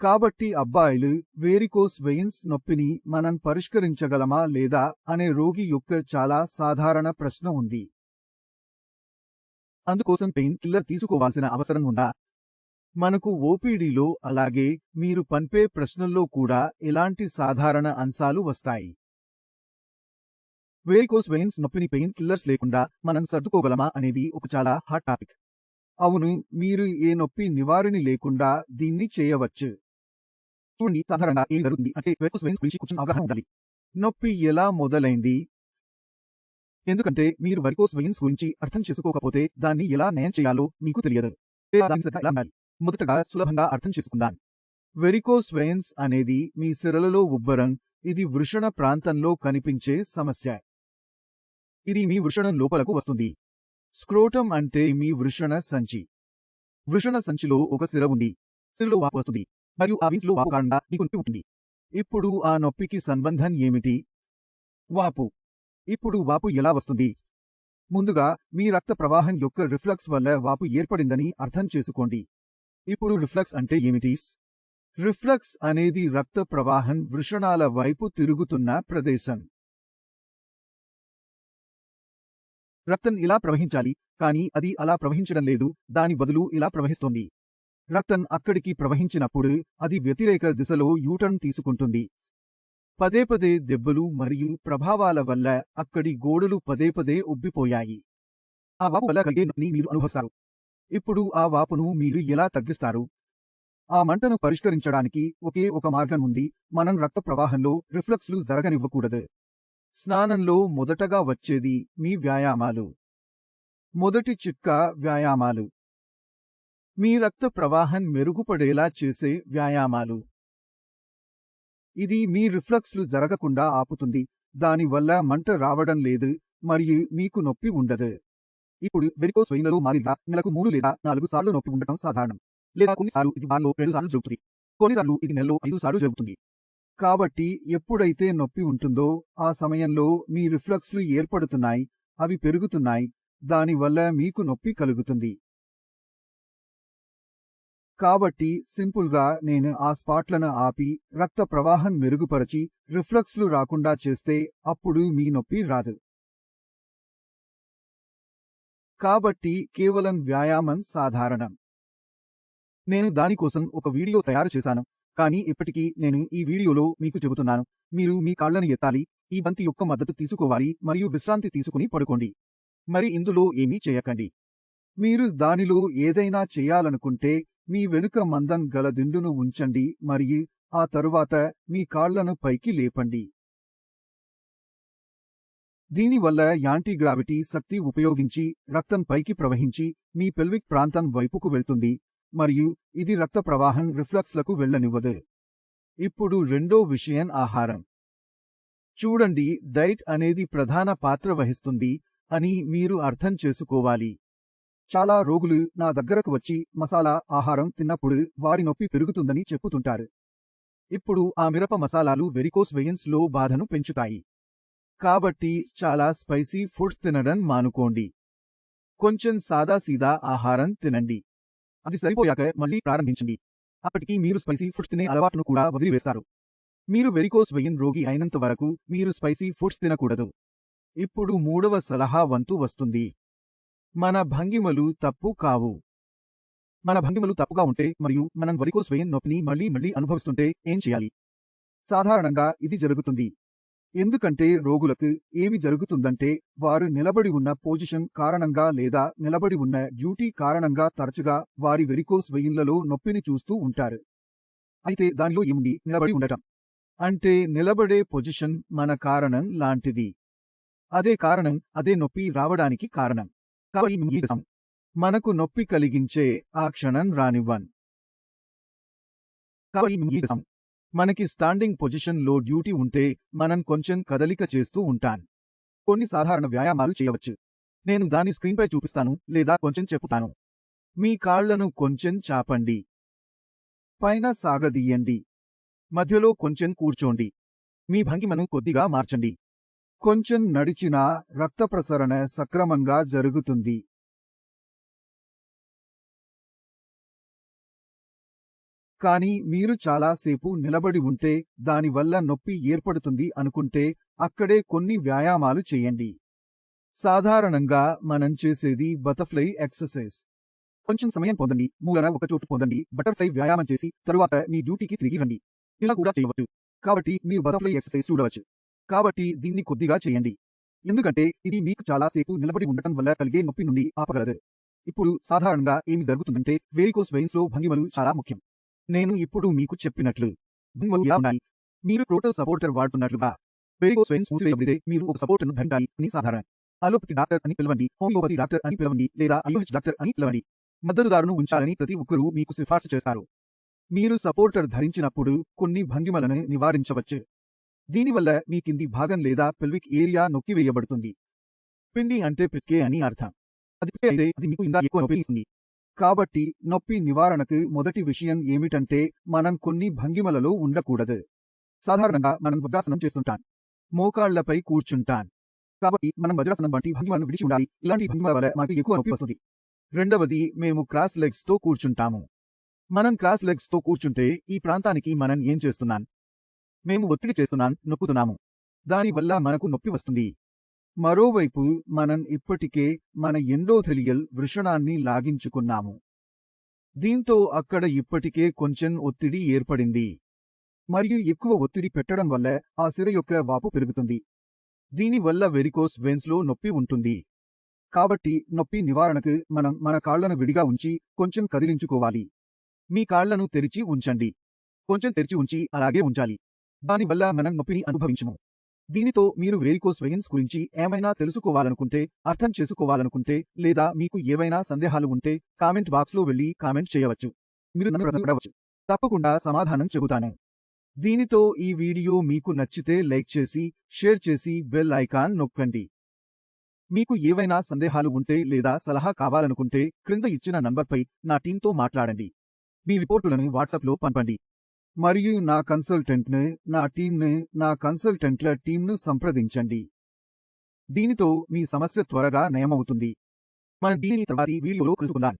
కాబట్టి అబ్బాయిలు varicose veins నొప్పిని మనం పరిష్కరించగలమా లేదా అనే రోగి యొక్క చాలా సాధారణ ప్రశ్న ఉంది. అందుకోసం పెయిన్ కిల్లర్ తీసుకోవాల్సిన అవసరం ఉందా? మనకు ఓపీడీలో అలాగే మీరు పంపే ప్రశ్నల్లో కూడా ఎలాంటి సాధారణ అంశాలు వస్తాయి? వేరికోస్ వెయిన్స్ నొప్పిని పెయిన్ కిల్లర్స్ లేకుండా మనం సర్దుకోగలమా అనేది ఒక చాలా హాట్ టాపిక్. అవును మీరు ఏ నొప్పి నివారిణి లేకుండా దీన్ని చేయవచ్చు. చూడండి సాధారణంగా ఏం జరుగుతుంది అంటే వెరికోస్ వెయిన్స్ గురించి కొంచెం అవగాహన ఉండాలి. నొప్పి ఎలా మొదలైంది? ఎందుకంటే మీరు వెరికోస్ వెయిన్స్ గురించి అర్థం చేసుకోకపోతే దాన్ని ఎలా నయం చేయాలో మీకు తెలియదు. ఎలా ఉండాలి? మొదటగా సులభంగా అర్థం చేసుకుందాం. వెరికోస్ వెయిన్స్ అనేది మీ సిరలలో ఉబ్బరం ఇది వృషణ ప్రాంతంలో కనిపించే సమస్య. ఇది మీ వృషణం లోపలకు వస్తుంది. స్క్రోటం అంటే మీ వృషణ సంచి. వృషణ సంచిలో ఒక సిర ఉంది. సిరలో వాపు వస్తుంది. మరియు ఆ వీన్స్లో వాపు కారణంగా మీకు నొప్పి ఉంటుంది. ఇప్పుడు ఆ నొప్పికి సంబంధం ఏమిటి? వాపు. ఇప్పుడు వాపు ఎలా వస్తుంది? ముందుగా మీ రక్త ప్రవాహం యొక్క రిఫ్లక్స్ వల్ల వాపు ఏర్పడిందని అర్థం చేసుకోండి. ఇప్పుడు రిఫ్లక్స్ అంటే ఏమిటి? రిఫ్లక్స్ అనేది రక్త ప్రవాహం వృషణాల వైపు తిరుగుతున్న ప్రదేశం. రక్తం ఇలా ప్రవహించాలి కానీ అది అలా ప్రవహించడం లేదు దాని బదులు ఇలా ప్రవహిస్తోంది. రక్తం అక్కడికి ప్రవహించినప్పుడు అది వ్యతిరేక దిశలో యూటర్న్ తీసుకుంటుంది. పదే పదే దెబ్బలు మరియు ప్రభావాల వల్ల అక్కడి గోడలు పదే పదే ఉబ్బిపోయాయి. ఆ వాపు వల్ల కలిగే నొప్పిని మీరు అనుభవిస్తారు. ఇప్పుడు ఆ వాపును మీరు ఎలా తగ్గిస్తారు? ఆ మంటను పరిష్కరించడానికి ఒకే ఒక మార్గం ఉంది. మనం రక్త ప్రవాహంలో రిఫ్లెక్స్లు జరగనివ్వకూడదు. స్నానంలో మొదటగా వచ్చేది మీ వ్యాయామాలు. మొదటి చిట్కా వ్యాయామాలు. మీ రక్త ప్రవాహం మెరుగుపడేలా చేసే వ్యాయామాలు. ఇది మీ రిఫ్లక్స్లు జరగకుండా ఆపుతుంది. దానివల్ల మంట రావడం లేదు మరియు మీకు నొప్పి ఉండదు. ఇప్పుడు వెరికోస్ వెయిన్లలో మాదిరిగా నెలకు మూడు లేదా నాలుగు సార్లు నొప్పి ఉండటం సాధారణం. లేదా కొన్నిసార్లు ఇది వారంలో రెండు సార్లు జరుగుతుంది. కొన్నిసార్లు ఇది నెలలో ఐదు సార్లు జరుగుతుంది. కాబట్టి ఎప్పుడైతే నొప్పి ఉంటుందో ఆ సమయంలో మీ రిఫ్లక్స్లు ఏర్పడుతున్నాయి అవి పెరుగుతున్నాయి. దానివల్ల మీకు నొప్పి కలుగుతుంది. కాబట్టి సింపుల్గా నేను ఆ స్పాట్లను ఆపి రక్త ప్రవాహం మెరుగుపరచి రిఫ్లక్స్లు రాకుండా చేస్తే అప్పుడు మీ నొప్పి రాదు. కాబట్టి కేవలం వ్యాయామం సాధారణం. నేను దానికోసం ఒక వీడియో తయారు చేశాను కానీ ఇప్పటికీ నేను ఈ వీడియోలో మీకు చెబుతున్నాను మీరు మీ కాళ్ళను ఎత్తాలి ఈ బంతి యొక్క మద్దతు తీసుకోవాలి మరియు విశ్రాంతి తీసుకుని పడుకోండి. మరి ఇందులో ఏమీ చేయకండి. మీరు దానిలో ఏదైనా చేయాలనుకుంటే మీ వెనుక మందం గల దిండును ఉంచండి మరియు ఆ తరువాత మీ కాళ్ళను పైకి లేపండి. దీనివల్ల యాంటీగ్రావిటీ శక్తి ఉపయోగించి రక్తం పైకి ప్రవహించి మీ పెల్విక్ ప్రాంతం వైపుకు వెళ్తుంది మరియు ఇది రక్త ప్రవాహం రిఫ్లక్స్లకు వెళ్ళనివ్వదు. ఇప్పుడు రెండో విషయం ఆహారం. చూడండి డైట్ అనేది ప్రధాన పాత్ర వహిస్తుంది అని మీరు అర్థం చేసుకోవాలి. చాలా రోగులు నా దగ్గరకు వచ్చి మసాలా ఆహారం తిన్నప్పుడు వారి నొప్పి పెరుగుతుందని చెప్పుతుంటారు. ఇప్పుడు ఆ మిరప మసాలాలు వెరికోస్ వెయిన్స్లో బాధను పెంచుతాయి. కాబట్టి చాలా స్పైసీ ఫుడ్ తినడం మానుకోండి. కొంచెం సాదాసీదా ఆహారం తినండి. అది సరిపోయాక మళ్ళీ ప్రారంభించండి. అప్పటికి మీరు స్పైసీ ఫుడ్ తినే అలవాటును కూడా వదిలివేస్తారు. మీరు వెరికోస్ వెయిన్ రోగి అయినంత వరకు మీరు స్పైసీ ఫుడ్స్ తినకూడదు. ఇప్పుడు మూడవ సలహా వంతు వస్తుంది. మన భంగిమలు తప్పు కావు. మన భంగిమలు తప్పుగా ఉంటే మరియు మనం వరికోస్ వెయిన్ నొప్పిని మళ్ళీ మళ్ళీ అనుభవిస్తుంటే ఏం చేయాలి? సాధారణంగా ఇది జరుగుతుంది. ఎందుకంటే రోగులకు ఏమి జరుగుతుందంటే వారు నిలబడి ఉన్న పొజిషన్ కారణంగా లేదా నిలబడి ఉన్న డ్యూటీ కారణంగా తరచుగా వారి వెరికోస్ వెయిన్లలో నొప్పిని చూస్తూ ఉంటారు. అయితే దానిలో ఏముంది? నిలబడి ఉండటం. అంటే నిలబడే పొజిషన్ మన కారణం లాంటిది. అదే కారణం అదే నొప్పి రావడానికి కారణం. కాబట్టి మేము ఏం మనకు నొప్పి కలిగించే ఆ క్షణం రానివ్వన్. కాబట్టి మేము ఏం మనకి స్టాండింగ్ పొజిషన్లో డ్యూటీ ఉంటే మనం కొంచెం కదలిక చేస్తూ ఉంటాం. కొన్ని సాధారణ వ్యాయామాలు చేయవచ్చు. నేను దాని స్క్రీన్పై చూపిస్తాను లేదా కొంచెం చెప్పుతాను. మీ కాళ్ళను కొంచెం చాపండి. పైన సాగదీయండి. మధ్యలో కొంచెం కూర్చోండి. మీ భంగిమను కొద్దిగా మార్చండి. కొంచెం నడిచినా రక్త ప్రసరణ సక్రమంగా జరుగుతుంది. కానీ మీరు చాలా సేపు నిలబడి ఉంటే దానివల్ల నొప్పి ఏర్పడుతుంది అనుకుంటే అక్కడే కొన్ని వ్యాయామాలు చేయండి. సాధారణంగా మనం చేసేది బటర్ఫ్లై ఎక్సర్సైజ్. కొంచెం సమయం పొందండి. మూలన ఒక చోటు పొందండి. బటర్ఫ్లై వ్యాయామం చేసి తరువాత మీ డ్యూటీకి తిరిగి రండి. ఇలా కూడా చేయవచ్చు. కాబట్టి మీరు బటర్ఫ్లై ఎక్సర్సైజ్ చూడవచ్చు. కాబట్టి దీన్ని కొద్దిగా చేయండి. ఎందుకంటే ఇది మీకు చాలాసేపు నిలబడి ఉండటం వల్ల కలిగే నొప్పి నుండి ఆపగలదు. ఇప్పుడు సాధారణంగా ఏమి జరుగుతుందంటే వేరికోస్ వెయిన్స్లో భంగిమలు చాలా ముఖ్యం. నేను ఇప్పుడు మీకు చెప్పినట్లు భంగిమలు ఇలా ఉన్నాయి. మీరు ప్రోటల్ సపోర్టర్ వాడుతున్నట్లుగా వేరికోస్ వెయిన్స్ మూసివేయబడితే మీరు ఒక సపోర్టర్ను ధరించాలి అని సాధారణ. అలోపతి డాక్టర్ అని పిలవండి హోమియోపతి డాక్టర్ అని పిలవండి లేదా ఐఓహెచ్ డాక్టర్ అని పిలవండి. మద్దతుదారును ఉంచాలని ప్రతి ఒక్కరూ మీకు సిఫార్సు చేస్తారు. మీరు సపోర్టర్ ధరించినప్పుడు కొన్ని భంగిమలను నివారించవచ్చు. దీనివల్ల మీ కింది భాగం లేదా పెల్విక్ ఏరియా నొక్కివేయబడుతుంది పిండి అంటే పిక్కే అని అర్థం. అది అయితే అది మీకు ఇందా ఎక్కువ నొప్పి ఇస్తుంది. కాబట్టి నొప్పి నివారణకు మొదటి విషయం ఏమిటంటే మనం కొన్ని భంగిమలలో ఉండకూడదు. సాధారణంగా మనం వజ్రాసనం చేస్తుంటాం. మోకాళ్ళపై కూర్చుంటాం. కాబట్టి మనం వజ్రాసనం వంటి భంగిమలను విడిచి ఉండాలి. ఇలాంటి భంగిమల వల్ల మనకు ఎక్కువ నొప్పి వస్తుంది. రెండవది మేము క్రాస్ లెగ్స్తో కూర్చుంటాము. మనం క్రాస్ లెగ్స్తో కూర్చుంటే ఈ ప్రాంతానికి మనం ఏం చేస్తున్నాం? మేము ఒత్తిడి చేస్తున్నాం నొక్కుతున్నాము. దానివల్ల మనకు నొప్పి వస్తుంది. మరోవైపు మనం ఇప్పటికే మన ఎండోథెలియల్ వృషణాన్ని లాగించుకున్నాము. దీంతో అక్కడ ఇప్పటికే కొంచెం ఒత్తిడి ఏర్పడింది. మరియు ఎక్కువ ఒత్తిడి పెట్టడం వల్ల ఆ సిర యొక్క వాపు పెరుగుతుంది. దీనివల్ల వెరికోస్ వెన్స్లో నొప్పి ఉంటుంది. కాబట్టి నొప్పి నివారణకు మనం మన కాళ్ళను విడిగా ఉంచి కొంచెం కదిలించుకోవాలి. మీ కాళ్ళను తెరిచి ఉంచండి. కొంచెం తెరిచి ఉంచి అలాగే ఉంచాలి. దానివల్ల మనం నొప్పిని అనుభవించము. దీనితో మీరు వేరికోస్ వెయిన్స్ గురించి ఏమైనా తెలుసుకోవాలనుకుంటే అర్థం చేసుకోవాలనుకుంటే లేదా మీకు ఏవైనా సందేహాలు ఉంటే కామెంట్ బాక్స్లో వెళ్ళి కామెంట్ చేయవచ్చు. మీరు నన్ను అడగవచ్చు తప్పకుండా సమాధానం చెబుతాను. దీనితో ఈ వీడియో మీకు నచ్చితే లైక్ చేసి షేర్ చేసి బెల్ ఐకాన్ నొక్కండి. మీకు ఏవైనా సందేహాలు ఉంటే లేదా సలహా కావాలనుకుంటే క్రింద ఇచ్చిన నంబర్పై నా టీంతో మాట్లాడండి. మీ రిపోర్టులను వాట్సాప్లో పంపండి. మరియు నా కన్సల్టెంట్ను నా టీంను నా కన్సల్టెంట్ల టీంను సంప్రదించండి. దీనితో మీ సమస్య త్వరగా నయమవుతుంది. మనం దీనిని తర్వాతి వీడియోలో కలుసుకుందాం.